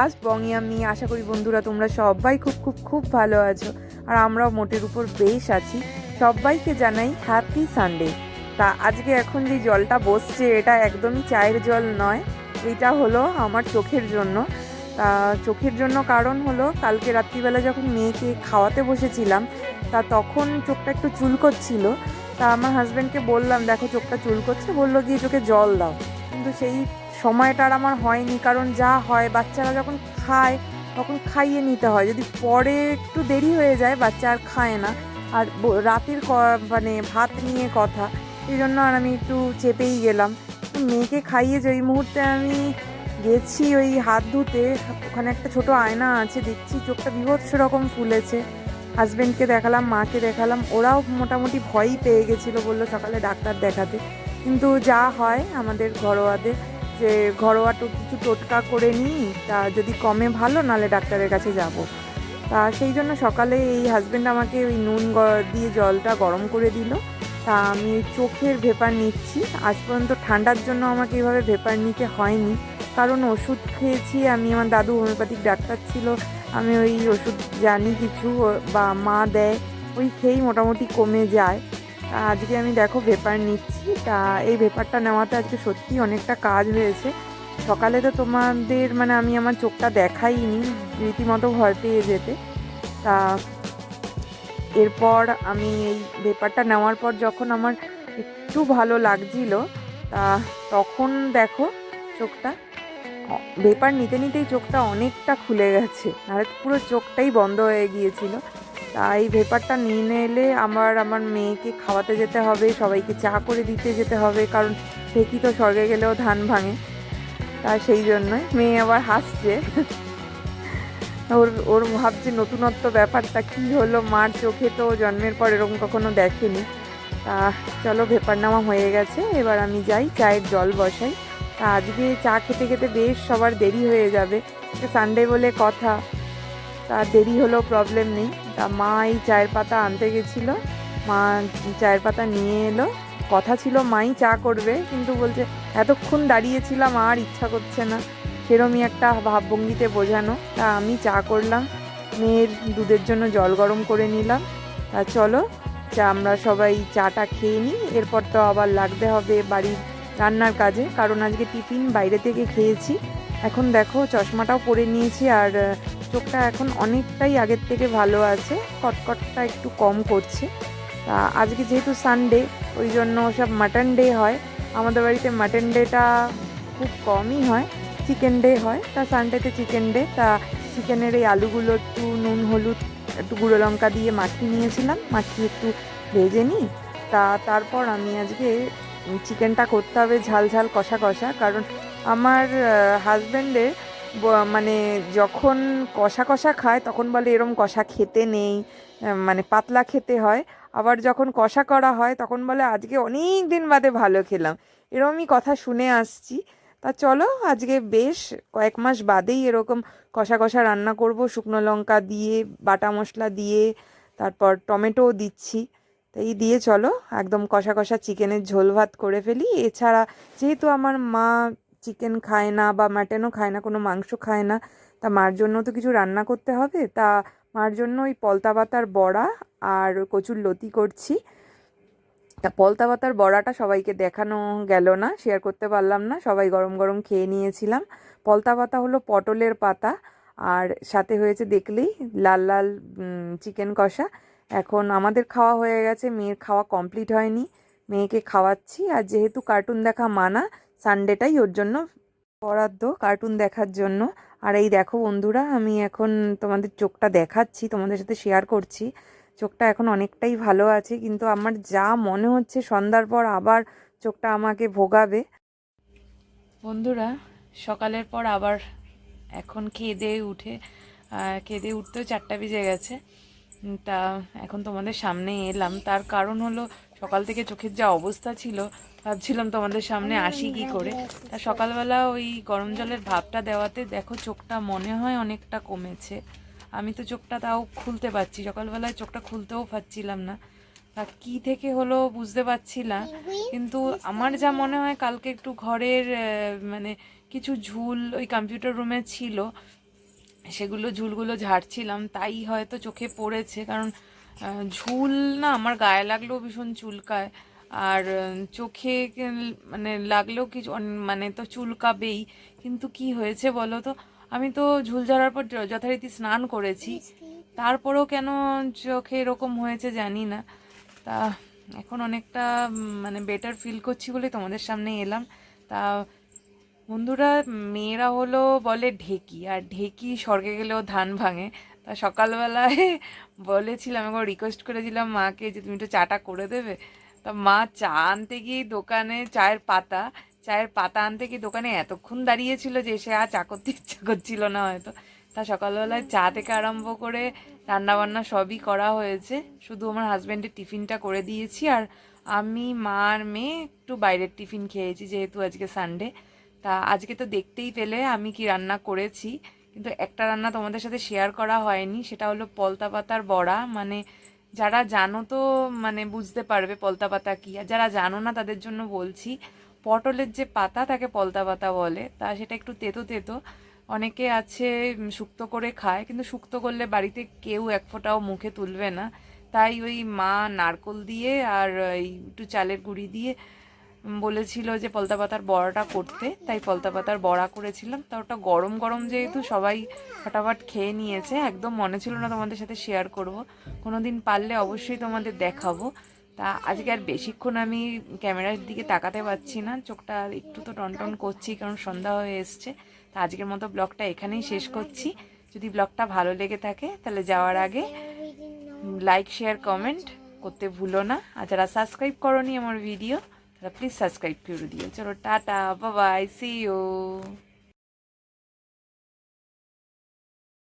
Just বংয়ামি আশা করি বন্ধুরা তোমরা সবাই খুব খুব খুব ভালো আছো। আর আমরাও মোটের উপর বেশ আছি। সবাইকে জানাই হ্যাপি সানডে তা আজকে এখন যে জলটা বসছে, এটা একদমই চায়ের জল নয়, এটা হলো আমার চোখের জন্য। তা চোখের জন্য কারণ হলো কালকে রাত্রিবেলা যখন মেয়েকে খাওয়াতে বসেছিলাম, তা তখন চোখটা একটু চুলকোচ্ছিল। তা আমার হাজব্যান্ডকে বললাম, দেখো চোখটা চুলকোচ্ছে। বলল, গিয়ে চোখে জল দাও। কিন্তু সেই সময়টা আর আমার হয়নি, কারণ যা হয়, বাচ্চারা যখন খায়, তখন খাইয়ে নিতে হয়। যদি পরে একটু দেরি হয়ে যায়, বাচ্চা আর খায় না। আর রাতের মানে ভাত নিয়ে কথা, এই জন্য আর আমি একটু চেপেই গেলাম। মেয়েকে খাইয়ে যে ওই মুহূর্তে আমি গেছি ওই হাত ধুতে, ওখানে একটা ছোট আয়না আছে, দেখছি চোখটা বিভৎস রকম ফুলেছে। হাজব্যান্ডকে দেখালাম, মাকে দেখালাম, ওরাও মোটামুটি ভয়ই পেয়ে গেছিল বলল সকালে ডাক্তার দেখাতে। কিন্তু যা হয় আমাদের ঘরোয়াদের যে ঘরোয়া তো কিছু টোটকা করে নিই, তা যদি কমে ভালো নালে ডাক্তারের কাছে যাব। তা সেই জন্য সকালে এই হাজব্যান্ড আমাকে ওই নুন দিয়ে জলটা গরম করে দিল। তা আমি চোখের ভেপার নিচ্ছি। আজ পর্যন্ত ঠান্ডার জন্য আমাকে এইভাবে ভেপার নিতে হয়নি। কারণ ওষুধ খেয়েছি, আমি আমার দাদু হোমিওপ্যাথিক ডাক্তার ছিল, আমি ওই ওষুধ জানি কিছু বা মা দেয়, ওই খেয়েই মোটামুটি কমে যায়। আজকে আমি দেখো ভেপার নিচ্ছি। তা এই ভেপারটা নেওয়াতে আজকে সত্যি অনেকটা কাজ হয়েছে। সকালে তো তোমাদের মানে আমি আমার চোখটা দেখাইনি, রীতিমতো ভয় পেয়ে যেতে। তা এরপর আমি এই ভেপারটা নেওয়ার পর যখন আমার একটু ভালো লাগছিল, তা তখন দেখো চোখটা, ভেপার নিতে নিতেই চোখটা অনেকটা খুলে গেছে। আর পুরো চোখটাই বন্ধ হয়ে গিয়েছিল। তা এই ভেপারটা নিয়ে এলে আমার আমার মেয়েকে খাওয়াতে যেতে হবে, সবাইকে চা করে দিতে যেতে হবে, কারণ ঢেকি তো স্বর্গে গেলেও ধান ভাঙে। তা সেই জন্যই মেয়ে আবার হাসছে। ওর ওর ভাবছে নতুনত্ব ব্যাপারটা কি হলো, মার চোখে তো জন্মের পর এরকম কখনো দেখেনি। তা চলো ভেপার নামা হয়ে গেছে, এবার আমি যাই, চায়ের জল বসাই। তা আজকে চা খেতে খেতে বেশ সবার দেরি হয়ে যাবে। সানডে বলে কথা। তা দেরি হলেও প্রবলেম নেই। তা মা এই চায়ের পাতা আনতে গেছিল। মা চায়ের পাতা নিয়ে এলো। কথা ছিল, মাই চা করবে। কিন্তু বলছে, এতক্ষণ দাঁড়িয়েছিলাম, আর ইচ্ছা করছে না। সেরমই একটা ভাবভঙ্গিতে বোঝানো। তা আমি চা করলাম। মেয়ের দুধের জন্য জল গরম করে নিলাম। তা চলো, চা, আমরা সবাই চাটা খেয়ে নিই। এরপর তো আবার লাগতে হবে বাড়ির রান্নার কাজে। কারণ আজকে টিফিন বাইরে থেকে খেয়েছি। এখন দেখো, চশমাটাও পরে নিয়েছি আর চোখটা এখন অনেকটাই আগের থেকে ভালো আছে। কটকটটা একটু কম করছে। তা আজকে যেহেতু সানডে ওই জন্য সব মাটন ডে হয়। আমাদের বাড়িতে মাটন ডেটা খুব কমই হয়। চিকেন ডে হয়। তা সানডেতে চিকেন ডে তা চিকেনের এই আলুগুলো একটু নুন, হলুদ, একটু গুঁড়ো লঙ্কা দিয়ে মাখিয়ে নিয়েছিলাম। মাখিয়ে একটু ভেজে নিই। তা তারপর আমি আজকে চিকেনটা করতে হবে ঝাল ঝাল কষা কষা। কারণ আমার হাজব্যান্ডের মানে যখন কষা কষা খায়, তখন বলে এরম কষা খেতে নেই মানে পাতলা খেতে হয়। আবার যখন কষা করা হয়, তখন বলে আজকে অনেক দিন বাদে ভালো খেলাম। এরমই কথা শুনে আসছি। তা চলো, আজকে বেশ কয়েক মাস বাদেই এরকম কষা কষা রান্না করব। শুকনো লঙ্কা দিয়ে, বাটা মশলা দিয়ে, তারপর টমেটোও দিচ্ছি। তাই দিয়ে চলো, একদম কষা কষা চিকেনের ঝোল ভাত করে ফেলি। এছাড়া যেহেতু আমার মা চিকেন খায় না বা মাটনও খায় না, কোনো মাংস খায় না, তা মার জন্য তো কিছু রান্না করতে হবে। তা মার জন্য ওই পলতা পাতার বড়া আর কচুর লতি করছি। তা পলতা পাতার বড়াটা সবাইকে দেখানো গেল না শেয়ার করতে পারলাম না, সবাই গরম গরম খেয়ে নিয়েছিলাম। পলতা পাতা হলো পটলের পাতা, আর সাথে হয়েছে দেখলেই লাল লাল চিকেন কষা। এখন আমাদের খাওয়া হয়ে গেছে, মেয়ের খাওয়া কমপ্লিট হয়নি। মেয়েকে খাওয়াচ্ছি, আর যেহেতু কার্টুন দেখা মানা সানডেটাই ওর জন্য বরাদ্দ কার্টুন দেখার জন্য। আর এই দেখো বন্ধুরা, আমি এখন তোমাদের চোখটা দেখাচ্ছি, তোমাদের সাথে শেয়ার করছি। চোখটা এখন অনেকটাই ভালো আছে, কিন্তু আমার যা মনে হচ্ছে সন্ধ্যার পর আবার চোখটা আমাকে ভোগাবে। বন্ধুরা, সকালের পর আবার এখন খেয়ে উঠে খেয়ে উঠতেও চারটা বেজে গেছে। তা এখন তোমাদের সামনে এলাম। তার কারণ হলো সকাল থেকে চোখের যা অবস্থা ছিল, ভাবছিলাম তোমাদের সামনে আসি কি করে। তা সকালবেলা ওই গরম জলের ভাবটা দেওয়াতে দেখো চোখটা মনে হয় অনেকটা কমেছে। আমি তো চোখটা তাও খুলতে পারছি, সকালবেলায় চোখটা খুলতেও পারছিলাম না। তা কী থেকে হলো বুঝতে পারছি না কিন্তু আমার যা মনে হয় কালকে একটু ঘরের মানে কিছু ঝুল ওই কম্পিউটার রুমে ছিল, সেগুলো ঝুলগুলো ঝাড়ছিলাম, তাই হয়তো চোখে পড়েছে, কারণ ঝুল না, আমার গায়ে লাগলেও ভীষণ চুলকায়। আর চোখে মানে লাগলেও কিছু মানে তো চুলকাবেই। কিন্তু কি হয়েছে বলো তো? আমি তো ঝুল ঝাড়ার পর যথারীতি স্নান করেছি। তারপরেও কেন চোখে এরকম হয়েছে জানি না। তা, এখন অনেকটা মানে বেটার ফিল করছি বলে তোমাদের সামনে এলাম। তা, বন্ধুরা, মেয়েরা হলো বলে ঢেকি। আর ঢেকি স্বর্গে গেলেও ধান ভাঙে। তা সকালবেলায় বলেছিলাম, একবার রিকোয়েস্ট করেছিলাম মাকে যে তুমি একটু চাটা করে দেবে। তা মা চা আনতে গিয়ে দোকানে চায়ের পাতা চায়ের পাতা আনতে গিয়ে দোকানে এতক্ষণ দাঁড়িয়েছিল যে সে আর চা করতে ইচ্ছা করছিল না হয়তো। তা সকালবেলায় চা থেকে আরম্ভ করে রান্নাবান্না সবই করা হয়েছে। শুধু আমার হাজব্যান্ডের টিফিনটা করে দিয়েছি আর আমি, মা আর মেয়ে একটু বাইরের টিফিন খেয়েছি যেহেতু আজকে সানডে তা আজকে তো দেখতেই পেলে আমি কি রান্না করেছি। কিন্তু একটা রান্না তোমাদের সাথে শেয়ার করা হয়নি, সেটা হলো পলতা পাতার বড়া। মানে যারা জানো তো মানে বুঝতে পারবে পলতা পাতা কি। আর যারা জানো না, তাদের জন্য বলছি, পটলের যে পাতা তাকে পলতা পাতা বলে, তা সেটা একটু তেতো তেতো। অনেকে আছে শুক্তো করে খায়, কিন্তু শুক্তো করলে বাড়িতে কেউ এক ফোঁটাও মুখে তুলবে না। তাই ওই মা নারকোল দিয়ে আর একটু চালের গুঁড়ি দিয়ে বলেছিল যে পলতা পাতার বড়াটা করতে, তাই পলতা পাতার বড়া করেছিলাম। তা ওটা গরম গরম যেহেতু সবাই ফটাফট খেয়ে নিয়েছে, একদম মনে ছিল না তোমাদের সাথে শেয়ার করব। কোনো দিন পারলে অবশ্যই তোমাদের দেখাবো। তা আজকে আর বেশিক্ষণ আমি ক্যামেরার দিকে তাকাতে পারছি না, চোখটা একটু তো টনটন করছি, কারণ সন্ধ্যা হয়ে এসছে। তা আজকের মতো ব্লগটা এখানেই শেষ করছি। যদি ব্লগটা ভালো লেগে থাকে, তাহলে যাওয়ার আগে লাইক শেয়ার কমেন্ট করতে ভুলো না। আর যারা সাবস্ক্রাইব করনি আমার ভিডিও প্লিজ সাবস্ক্রাইব করে দিও চলো টাটা বাবাই সি ইউ